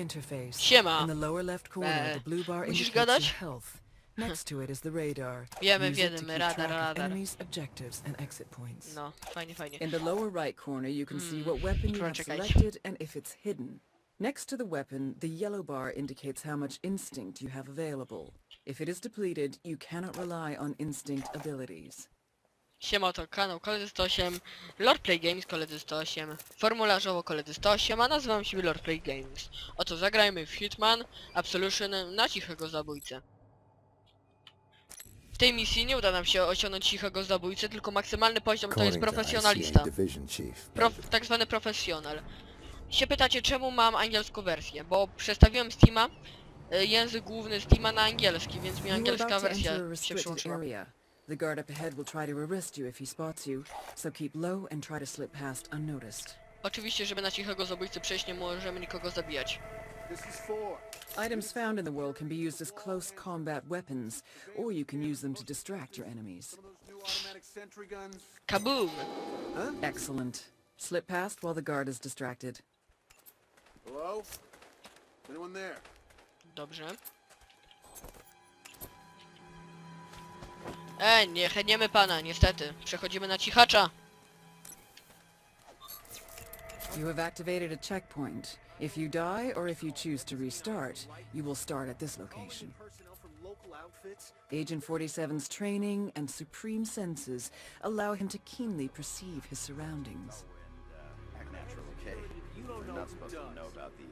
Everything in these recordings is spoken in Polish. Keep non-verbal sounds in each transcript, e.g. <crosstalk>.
interface. Siema. In the lower left corner, the blue bar musisz indicates your gadać? health. Next to it is the radar. <laughs> Wiemy, Use to wiemy, keep radar, track of radar. enemies, objectives, and exit points. No, fajnie, fajnie. In the lower right corner, you can see Hmm, what weapon you have selected and if it's hidden. Next to the weapon, the yellow bar indicates how much instinct you have available. If it is depleted, you cannot rely on instinct abilities. Siema, to kanał Koledzy 108, Lord Play Games Koledzy 108, formularzowo Koledzy 108, a nazywam się Lord Play Games. Oto zagrajmy w Hitman Absolution na cichego zabójcę. W tej misji nie uda nam się osiągnąć cichego zabójcę, tylko maksymalny poziom to jest profesjonalista. Prof, tak zwany profesjonal. Się pytacie czemu mam angielską wersję, bo przestawiłem Steama, y, język główny Steama na angielski, więc mi angielska wersja się przyłączyła. Area. The guard up ahead will try to arrest you if he spots you, so keep low and try to slip past unnoticed. Oczywiście, żeby na cichego zabójcy przejść nie możemy nikogo zabijać. This is four. Items found in the world can be used as close combat weapons, or you can use them to distract your enemies. Some of those new automatic sentry guns. Kaboom! Excellent. Slip past while the guard is distracted. Hello? Anyone there? Dobrze. E, nie chętniemy pana, niestety. Przechodzimy na cichacza. You have activated a checkpoint. If you die or if you choose to restart, you will start at this location. Agent 47's training and supreme senses allow him to keenly perceive his surroundings. act natural, okay? You're not supposed to know about the,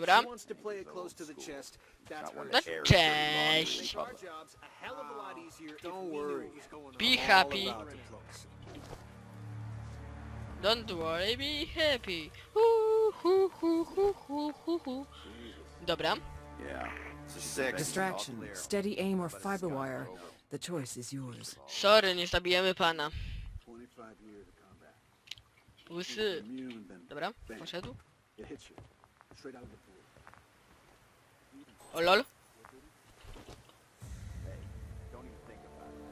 her. No cześć. Be happy. Don't worry, be happy. Hu, hu, hu, hu, hu, hu, hu. Dobra. Distraction, steady aim or fiber wire. The choice is yours. Sorry, nie zabijemy pana. 25 years of combat. Łysy. Dobra, poszedł. It hits. Straight out of the blue. O lol. Don't even think about it.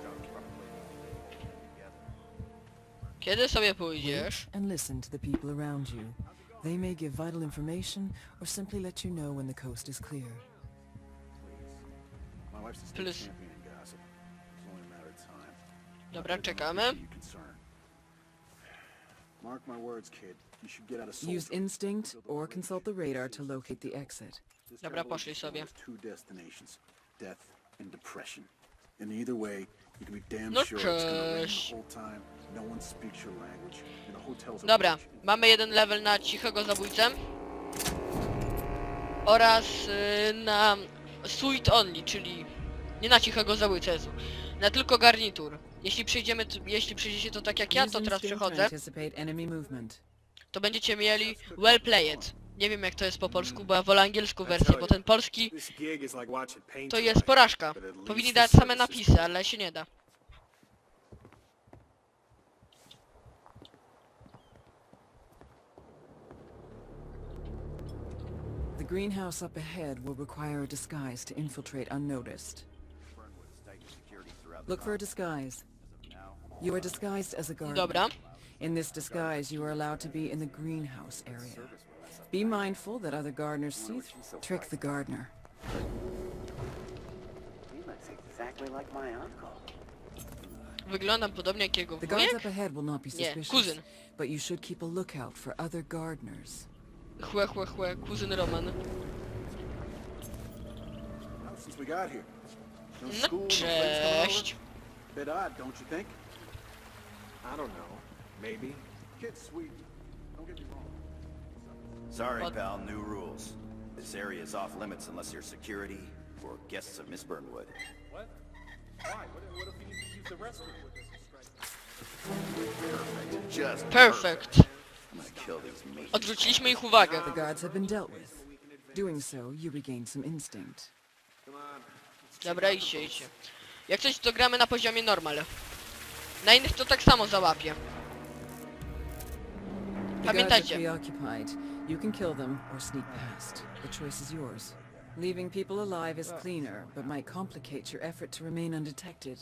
Start from together. Kiedy sobie pójdziesz? And listen to the people around you. They may give vital information or simply let you know when the coast is clear. My wife's a state Plus. champion in Mark my words, kid. You should get out of Use instinct or consult the radar to locate the exit. This Dobra, poszli sobie. two destinations, death and depression. And either way, you can be damn No sure it's gonna rain cześć. the whole time. No one speaks your language, and the hotel's a Dobra, beach. mamy jeden level na cichego zabójcę. Oraz y, na suite only, czyli nie na cichego zabójcę, Jezu. na tylko garnitur. Jeśli przejdziemy, t- jeśli przejdziecie to tak jak ja, to teraz instinct to przechodzę, będziecie mieli well played. Nie wiem jak to jest po polsku, bo ja wolę angielską wersję, bo ten polski to jest porażka. Powinni dać same napisy, ale się nie da. The greenhouse up ahead will require a disguise to infiltrate unnoticed. Look for a disguise. Now, You are disguised as a guard. Dobra. In this disguise, you are allowed to be in the greenhouse area. Be mindful that other gardeners see th- trick the gardener. He looks exactly like my uncle. Wyglądam podobnie jak jego The guards wujek. up ahead will not be Nie, suspicious, kuzyn. but you should keep a lookout for other gardeners. Chłe, chłe, chłe, kuzyn Roman. Now, since we got here. No No school, no friends coming over? cześć. Bit odd, don't you think? I don't know. Maybe. Kid's sweet. Don't get me wrong. Sorry, What? pal, new rules. This area is off limits unless you're security or guests of Miss Burnwood. What? Why? What, what if we need to use the restroom with this Perfect. Just Perfect. I'm gonna kill these meat. Odwróciliśmy ich uwagę. The guards have been dealt with. Doing so, you regain some instinct. Dobra, idźcie, idźcie. Jak coś to gramy na poziomie normal. Na innych to tak samo załapie. Are Pamiętajcie, preoccupied. You can kill them or sneak past. The choice is yours. Leaving people alive is cleaner, but might complicate your effort to remain undetected.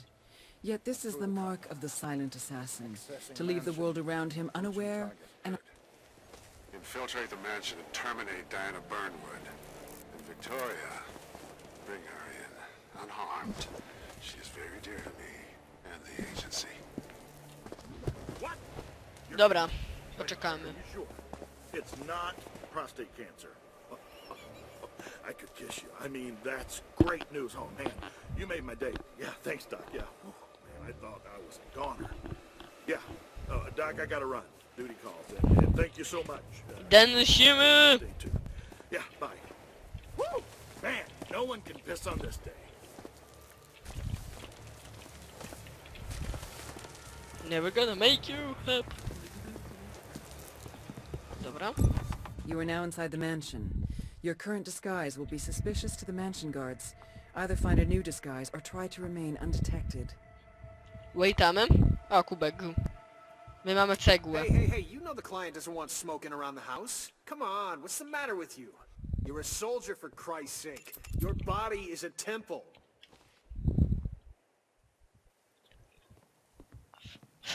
Yet this is the mark of the silent assassin, to leave the world around him unaware and Infiltrate the mansion and terminate Diana Burnwood. And Victoria, bring her unharmed. She is very dear to me and the agency. Dobra, poczekamy. You sure? It's not prostate cancer. I could kiss you. I mean, that's great news. Oh, man. You made my day. Yeah, thanks, Doc. Yeah. Oh, man, I thought I was a goner. Yeah. Uh, Doc, I gotta run. Duty calls. And, and thank you so much. Uh, Densimy! Yeah, bye. Woo! Man, no one can piss on this day. Never gonna make you happy. Dobra. You are now inside the mansion. Your current disguise will be suspicious to the mansion guards. Either find a new disguise or try to remain undetected. Waitamy. O, kubek. My mamy cegłę. Hey, hey, hey, you know the client doesn't want smoking around the house. Come on, what's the matter with you? You're a soldier for Christ's sake. Your body is a temple.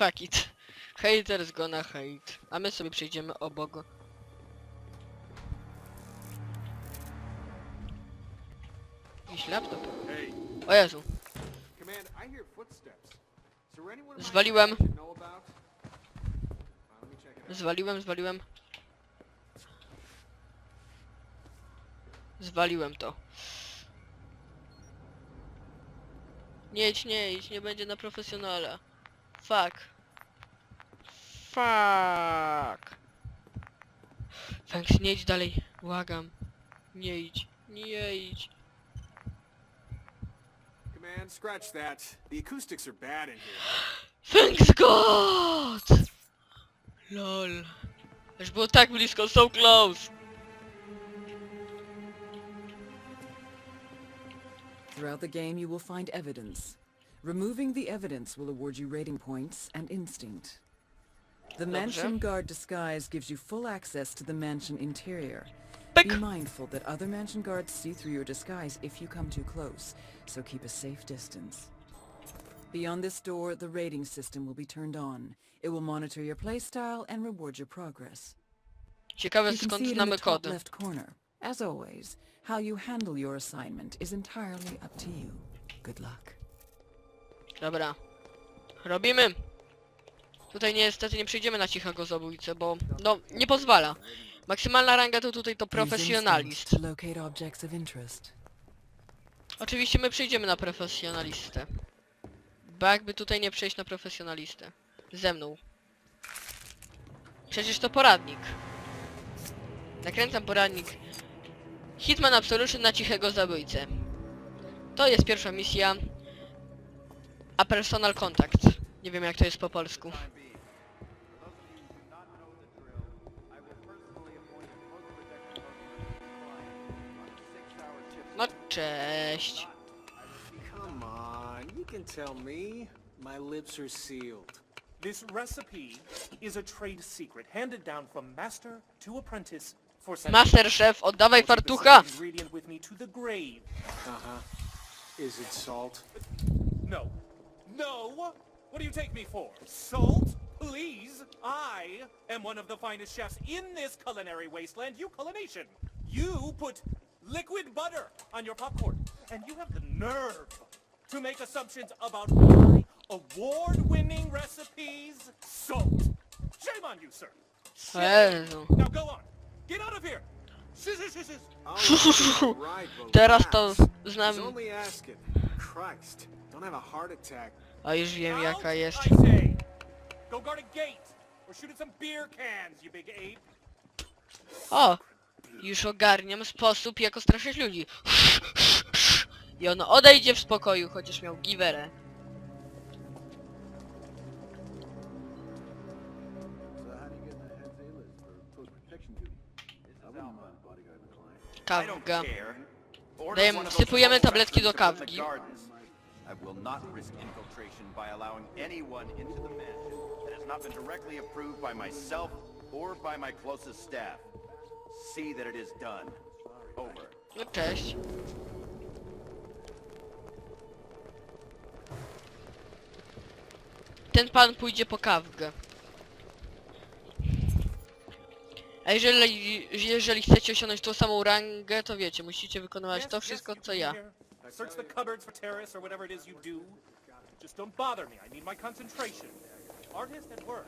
Fuck it. Haters gonna hate. A my sobie przejdziemy obok. Jakiś laptop. O Jezu. Zwaliłem. Zwaliłem, zwaliłem. Zwaliłem to. Nie idź, nie idź, nie będzie na profesjonala. Fuck. Fuck. Thanks, nie idź dalej. Błagam. Nie idź, nie idź. Command, scratch that. The acoustics are bad in here. Thanks God! Lol. Już było tak blisko, so close. Throughout the game, you will find evidence. Removing the evidence will award you rating points and instinct. The mansion guard disguise gives you full access to the mansion interior. Be mindful that other mansion guards see through your disguise if you come too close, so keep a safe distance. Beyond this door, the rating system will be turned on. It will monitor your playstyle and reward your progress. Ciekawe You skąd see it in znamy kody. left corner. As always, how you handle your assignment is entirely up to you. Good luck. Dobra. Robimy. Tutaj niestety nie przejdziemy na cichego zabójcę, bo no nie pozwala. Maksymalna ranga to tutaj to profesjonalist. Oczywiście my przejdziemy na profesjonalistę. Bo jakby tutaj nie przejść na profesjonalistę. Ze mną. Przecież to poradnik. Nakręcam poradnik. Hitman Absolution na cichego zabójcę. To jest pierwsza misja. A personal contact. Nie wiem jak to jest po polsku. Cześć. Come on, you can tell me. My lips are sealed. This recipe is a trade secret handed down from master to apprentice for centuries. Master Chef, oddawaj I'll take the fartucha! ingredient with me to the grave. Uh-huh. Is it salt? No. No? What do you take me for? Salt? Please? I am one of the finest chefs in this culinary wasteland, you Euculination. You put liquid butter on your popcorn, and you have the nerve to make assumptions about my award-winning recipes. Salt. Shame on you, sir. Shame. Jezu. Now go on. Get out of here. Shh, shh, shh, shh. All right, Teraz to relax. znam... He's only asking. Christ, don't have a heart attack. A już wiem Out, jaka jest. I say. Go guard a gate, or shoot at some beer cans, you big ape. O! Już ogarniam sposób jak ostraszyć ludzi. I on odejdzie w spokoju, chociaż miał giwerę. Order Dajemy- wsypujemy tabletki do kawki. or by my closest staff. See that it is done. Over. No cześć. Ten pan pójdzie po kawgę. A jeżeli, jeżeli chcecie osiągnąć tą samą rangę, to wiecie, musicie wykonywać to wszystko, co ja. be here. Search the cupboards for terrorists or whatever it is you do. Just don't bother me. I need my concentration. Artist at work.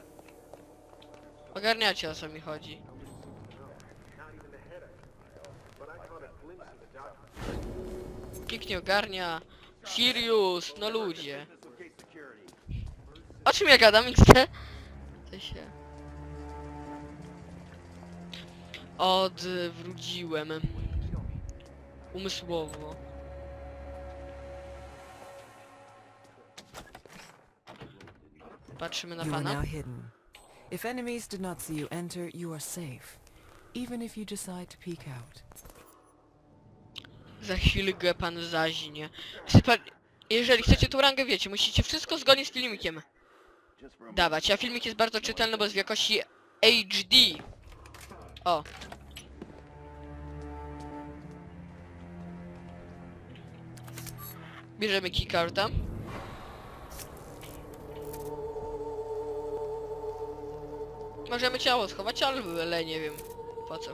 Ogarniacie o co mi chodzi. Nikt nie ogarnia. Sirius, no ludzie. O czym ja gadam, <laughs> XT? To się... Odwróciłem. Umysłowo. Patrzymy na You are now pana. hidden. If enemies did not see you enter, you are safe. Even if you decide to peek out. Za chwilę pan zaźnie. Jeżeli chcecie tą rangę, wiecie, musicie wszystko zgodnie z filmikiem dawać. A filmik jest bardzo czytelny, bo jest w jakości HD. O. Bierzemy keycarda. Możemy ciało schować, ale nie wiem po co.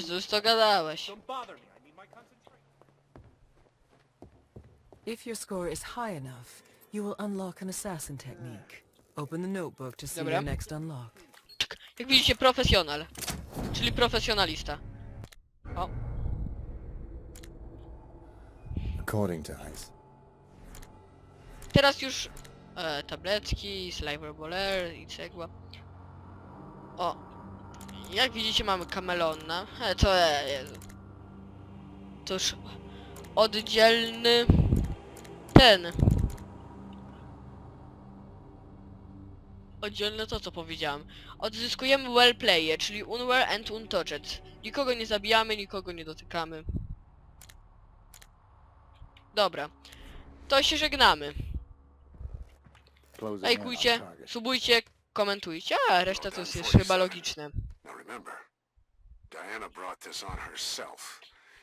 you do. już to gadałeś. Don't bother me. I need my concentration. If your score is high enough, you will unlock an assassin technique. Open the notebook to see Dobra. your next unlock. Jak widzicie, profesjonal. Czyli profesjonalista. O, According to Ice, teraz już e, tabletki, sliver boler i cegła. O, jak widzicie mamy kamelona. E, to Jezu. To już oddzielny ten. Oddzielne to co powiedziałem. Odzyskujemy well playe, czyli unware and untouched. Nikogo nie zabijamy, nikogo nie dotykamy. Dobra. To się żegnamy. Lajkujcie, subujcie, komentujcie, a reszta to jest chyba logiczne. Now remember, Diana brought this on herself.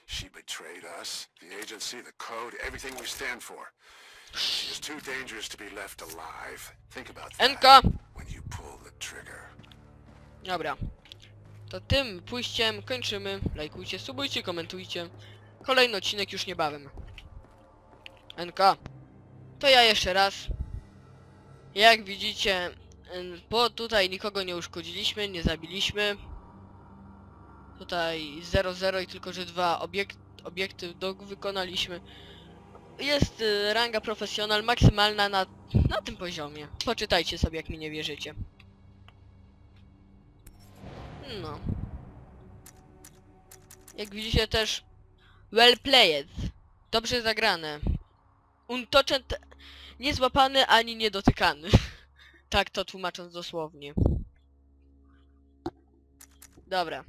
She betrayed us, the agency, the code, everything we stand for. She is too dangerous to be left alive. Think about that Enka! when you pull the trigger. Dobra. To tym pójściem kończymy. Lajkujcie, subujcie, komentujcie. Kolejny odcinek już niebawem. NK. To ja jeszcze raz. Jak widzicie, bo tutaj nikogo nie uszkodziliśmy, nie zabiliśmy. Tutaj 0-0 i tylko, że dwa obiekt, obiekty do wykonaliśmy. Jest y, ranga profesjonal maksymalna na, na tym poziomie. Poczytajcie sobie, jak mi nie wierzycie. No. Jak widzicie też well played. Dobrze zagrane. Untouched niezłapany ani niedotykany. <laughs> tak to tłumacząc dosłownie. Dobra.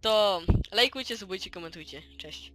To lajkujcie, subujcie, komentujcie. Cześć.